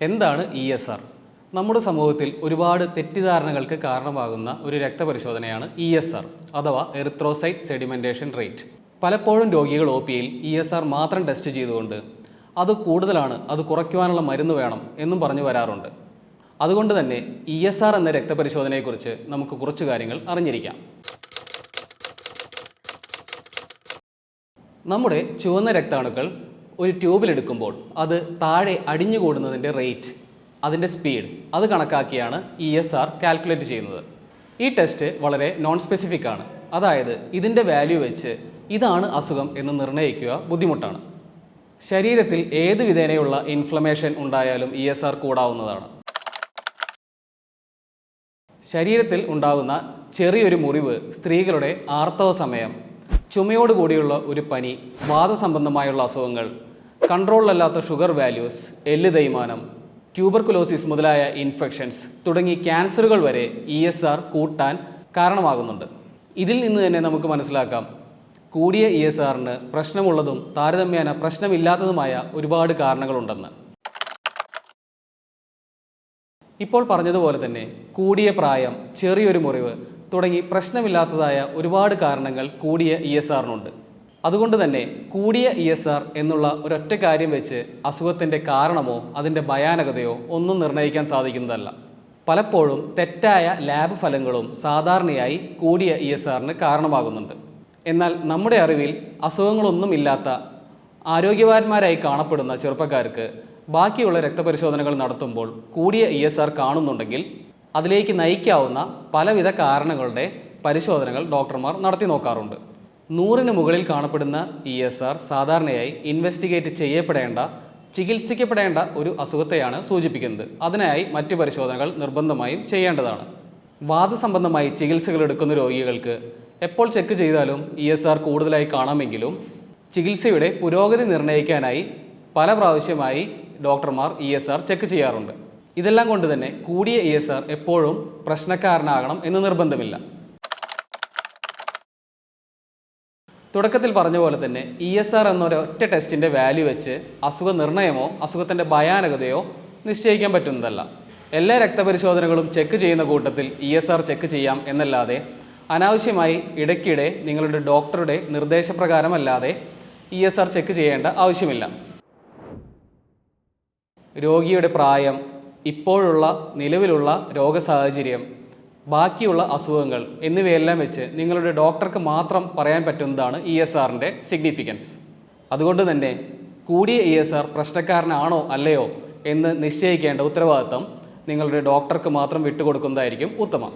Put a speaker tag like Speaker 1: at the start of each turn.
Speaker 1: എന്താണ് E S R നമ്മുടെ സമൂഹത്തിൽ ഒരുപാട് തെറ്റിദ്ധാരണകൾക്ക് കാരണമാകുന്ന ഒരു രക്തപരിശോധനയാണ് ഇ എസ് ആർ അഥവാ എറിത്രോസൈറ്റ് സെഡിമെന്റേഷൻ റേറ്റ് പലപ്പോഴും രോഗികൾ ഒ പിയിൽ ഇ എസ് ആർ മാത്രം ടെസ്റ്റ് ചെയ്തുകൊണ്ട് അത് കൂടുതലാണ് അത് കുറയ്ക്കുവാനുള്ള മരുന്ന് വേണം എന്നും പറഞ്ഞു വരാറുണ്ട്. അതുകൊണ്ട് തന്നെ ഇ എസ് ആർ എന്ന രക്തപരിശോധനയെക്കുറിച്ച് നമുക്ക് കുറച്ച് കാര്യങ്ങൾ അറിഞ്ഞിരിക്കാം. നമ്മുടെ ചുവന്ന രക്താണുക്കൾ ഒരു ട്യൂബിലെടുക്കുമ്പോൾ അത് താഴെ അടിഞ്ഞുകൂടുന്നതിന്റെ റേറ്റ് അതിന്റെ സ്പീഡ് അത് കണക്കാക്കിയാണ് ഇ എസ് ആർ കാൽക്കുലേറ്റ് ചെയ്യുന്നത്. ഈ ടെസ്റ്റ് വളരെ നോൺ സ്പെസിഫിക് ആണ്. അതായത് ഇതിന്റെ വാല്യൂ വെച്ച് ഇതാണ് അസുഖം എന്ന് നിർണയിക്കുക ബുദ്ധിമുട്ടാണ്. ശരീരത്തിൽ ഏത് വിധേനയുള്ള ഇൻഫ്ലമേഷൻ ഉണ്ടായാലും ഇ എസ് ആർ കൂടാവുന്നതാണ്. ശരീരത്തിൽ ഉണ്ടാകുന്ന ചെറിയൊരു മുറിവ് സ്ത്രീകളുടെ ആർത്തവ സമയം ചുമയോടുകൂടിയുള്ള ഒരു പനി വാദസംബന്ധമായുള്ള അസുഖങ്ങൾ കൺട്രോളിലല്ലാത്ത ഷുഗർ വാല്യൂസ് എല്ല് തേയ്മാനം ട്യൂബർകുലോസിസ് മുതലായ ഇൻഫെക്ഷൻസ് തുടങ്ങി ക്യാൻസറുകൾ വരെ ഇ എസ് ആർ കൂട്ടാൻ കാരണമാകുന്നുണ്ട്. ഇതിൽ നിന്ന് തന്നെ നമുക്ക് മനസ്സിലാക്കാം. കൂടിയ ഇ എസ് ആറിന് പ്രശ്നമുള്ളതും താരതമ്യേന പ്രശ്നമില്ലാത്തതുമായ ഒരുപാട് കാരണങ്ങളുണ്ടെന്ന്. ഇപ്പോൾ പറഞ്ഞതുപോലെ തന്നെ കൂടിയ പ്രായം ചെറിയൊരു മുറിവ് തുടങ്ങി പ്രശ്നമില്ലാത്തതായ ഒരുപാട് കാരണങ്ങൾ കൂടിയ ഇ എസ് ആറിനുണ്ട്. അതുകൊണ്ട് തന്നെ കൂടിയ ഇ എസ് ആർ എന്നുള്ള ഒരൊറ്റ കാര്യം വെച്ച് അസുഖത്തിന്റെ കാരണമോ അതിന്റെ ഭയാനകതയോ ഒന്നും നിർണയിക്കാൻ സാധിക്കുന്നതല്ല. പലപ്പോഴും തെറ്റായ ലാബ് ഫലങ്ങളും സാധാരണയായി കൂടിയ ഇ എസ് ആറിന് കാരണമാകുന്നുണ്ട്. എന്നാൽ നമ്മുടെ അറിവിൽ അസുഖങ്ങളൊന്നുമില്ലാത്ത ആരോഗ്യവാന്മാരായി കാണപ്പെടുന്ന ചെറുപ്പക്കാർക്ക് ബാക്കിയുള്ള രക്തപരിശോധനകൾ നടത്തുമ്പോൾ കൂടിയ ഇ എസ് ആർ കാണുന്നുണ്ടെങ്കിൽ അതിലേക്ക് നയിക്കാവുന്ന പലവിധ കാരണങ്ങളുടെ പരിശോധനകൾ ഡോക്ടർമാർ നടത്തി നോക്കാറുണ്ട്. നൂറിന് മുകളിൽ കാണപ്പെടുന്ന ഇ എസ് ആർ സാധാരണയായി ഇൻവെസ്റ്റിഗേറ്റ് ചെയ്യപ്പെടേണ്ട ചികിത്സിക്കപ്പെടേണ്ട ഒരു അസുഖത്തെയാണ് സൂചിപ്പിക്കുന്നത്. അതിനായി മറ്റു പരിശോധനകൾ നിർബന്ധമായും ചെയ്യേണ്ടതാണ്. വാദസംബന്ധമായി ചികിത്സകൾ എടുക്കുന്ന രോഗികൾക്ക് എപ്പോൾ ചെക്ക് ചെയ്താലും ഇ എസ് ആർ കൂടുതലായി കാണാമെങ്കിലും ചികിത്സയുടെ പുരോഗതി നിർണയിക്കാനായി പല പ്രാവശ്യമായി ഡോക്ടർമാർ ഇ എസ് ആർ ചെക്ക് ചെയ്യാറുണ്ട്. ഇതെല്ലാം കൊണ്ട് തന്നെ കൂടിയ ഇ എസ് ആർ എപ്പോഴും പ്രശ്നക്കാരനാകണം എന്ന് നിർബന്ധമില്ല. തുടക്കത്തിൽ പറഞ്ഞ പോലെ തന്നെ ഇ എസ് ആർ എന്നൊരൊറ്റ ടെസ്റ്റിന്റെ വാല്യൂ വെച്ച് അസുഖ നിർണയമോ അസുഖത്തിന്റെ ഭയാനകതയോ നിശ്ചയിക്കാൻ പറ്റുന്നതല്ല. എല്ലാ രക്തപരിശോധനകളും ചെക്ക് ചെയ്യുന്ന കൂട്ടത്തിൽ ഇ എസ് ആർ ചെക്ക് ചെയ്യാം എന്നല്ലാതെ അനാവശ്യമായി ഇടയ്ക്കിടെ നിങ്ങളുടെ ഡോക്ടറുടെ നിർദ്ദേശപ്രകാരമല്ലാതെ ഇ എസ് ആർ ചെക്ക് ചെയ്യേണ്ട ആവശ്യമില്ല. രോഗിയുടെ പ്രായം ഇപ്പോഴുള്ള നിലവിലുള്ള രോഗസാഹചര്യം ബാക്കിയുള്ള അസുഖങ്ങൾ എന്നിവയെല്ലാം വെച്ച് നിങ്ങളുടെ ഡോക്ടർക്ക് മാത്രം പറയാൻ പറ്റുന്നതാണ് ഇ എസ് ആറിന്റെ സിഗ്നിഫിക്കൻസ് അതുകൊണ്ട് തന്നെ കൂടിയ ഇ എസ് ആർ പ്രശ്നക്കാരനാണോ അല്ലയോ എന്ന് നിശ്ചയിക്കേണ്ട ഉത്തരവാദിത്തം നിങ്ങളുടെ ഡോക്ടർക്ക് മാത്രം വിട്ടുകൊടുക്കുന്നതായിരിക്കും ഉത്തമം.